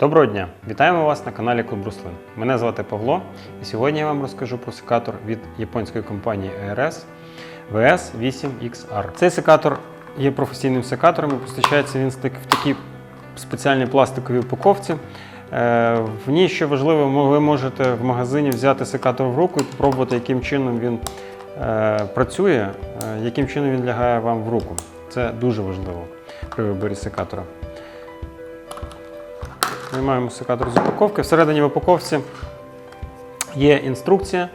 Доброго дня! Вітаємо вас на каналі Клуб Руслин. Мене звати Павло, і сьогодні я вам розкажу про секатор від японської компанії ARS VS8XR. Цей секатор є професійним секатором і постачається він в в такій спеціальній пластиковій упаковці. Е, В ній, що важливо, ви можете в магазині взяти секатор в руку і спробувати, яким чином він е, працює, е, яким чином він лягає вам в руку. Це дуже важливо при виборі секатора. Виймаємо секатор з упаковки. Всередині в упаковці є інструкція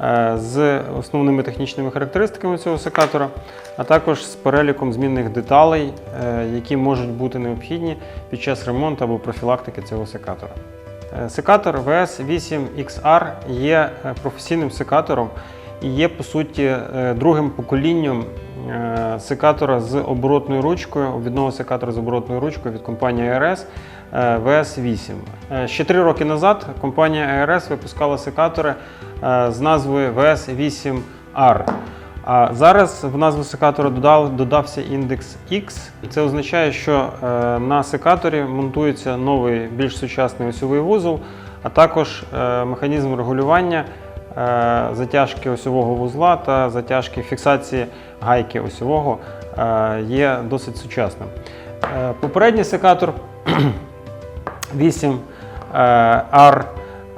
е, з основними технічними характеристиками цього секатора, а також з переліком змінних деталей, е, які можуть бути необхідні під час ремонту або профілактики цього секатора. Е, Секатор VS8XR є професійним секатором і є, по суті, другим поколінням секатора з оборотною ручкою, обвідного секатора з оборотною ручкою від компанії ARS е, VS8. Е, Ще три роки назад компанія ARS випускала секатори е, з назвою VS8R. А зараз в назву секатора додав, додався індекс X. Це означає, що е, на секаторі монтується новий більш сучасний осьовий вузол, а також е, механізм регулювання е, затяжки осьового вузла та затяжки фіксації гайки осьового е, є досить сучасним. Е, Попередній секатор 8 е, R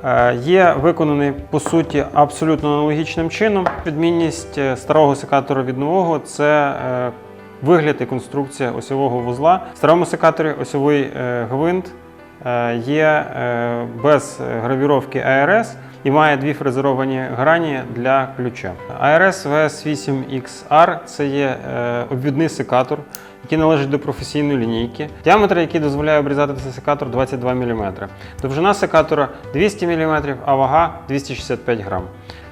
е, є виконаний по суті абсолютно аналогічним чином. Відмінність е, старого секатора від нового це е, вигляд і конструкція осьового вузла. В старому секаторі осьовий е, гвинт е, є е, без гравіровки ARS і має дві фрезеровані грані для ключа. ARS VS8XR це є е, обвідний секатор, який належить до професійної лінійки. Діаметр, який дозволяє обрізати цей секатор 22 мм. Довжина секатора 200 мм, а вага 265 грам.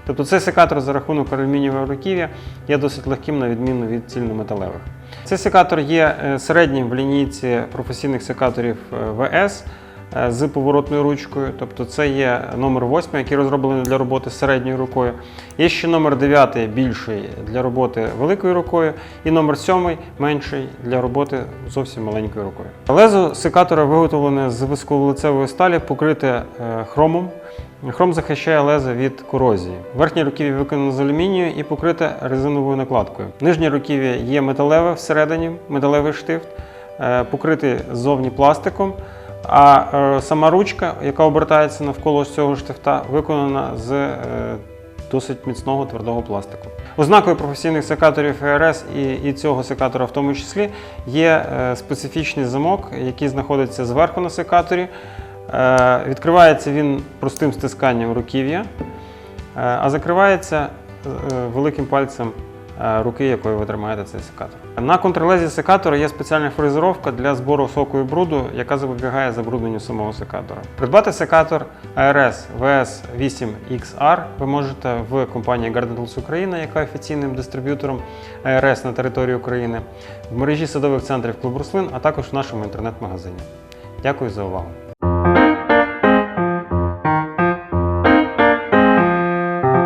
Тобто цей секатор за рахунок алюмінієвого руків'я є досить легким на відміну від цільнометалевих. Цей секатор є е, середнім в лінійці професійних секаторів е, ВС з поворотною ручкою. Тобто це є номер 8, який розроблений для роботи середньою рукою. Є ще номер 9 більший для роботи великою рукою, і номер 7 менший для роботи зовсім маленькою рукою. Лезо секатора виготовлене з високовуглецевої сталі, покрите е, хромом. Хром захищає лезо від корозії. Верхнє руків'я виконане з алюмінію і покрите резиновою накладкою. Нижнє руків'я є металеве всередині, металевий штифт, е, покритий ззовні пластиком. А е, сама ручка, яка обертається навколо цього штифта, виконана з е, досить міцного твердого пластику. Ознакою професійних секаторів ФРС і, і цього секатора в тому числі є е, специфічний замок, який знаходиться зверху на секаторі. Відкривається він простим стисканням руків'я, а закривається великим пальцем руки, якою ви тримаєте цей секатор. На контрлезі секатора є спеціальна фрезеровка для збору соку і бруду, яка запобігає забрудненню самого секатора. Придбати секатор ARS VS8XR ви можете в компанії Garden Україна, яка офіційним дистриб'ютором ARS на території України, в мережі садових центрів Клуб Руслин, а також в нашому інтернет-магазині. Дякую за увагу!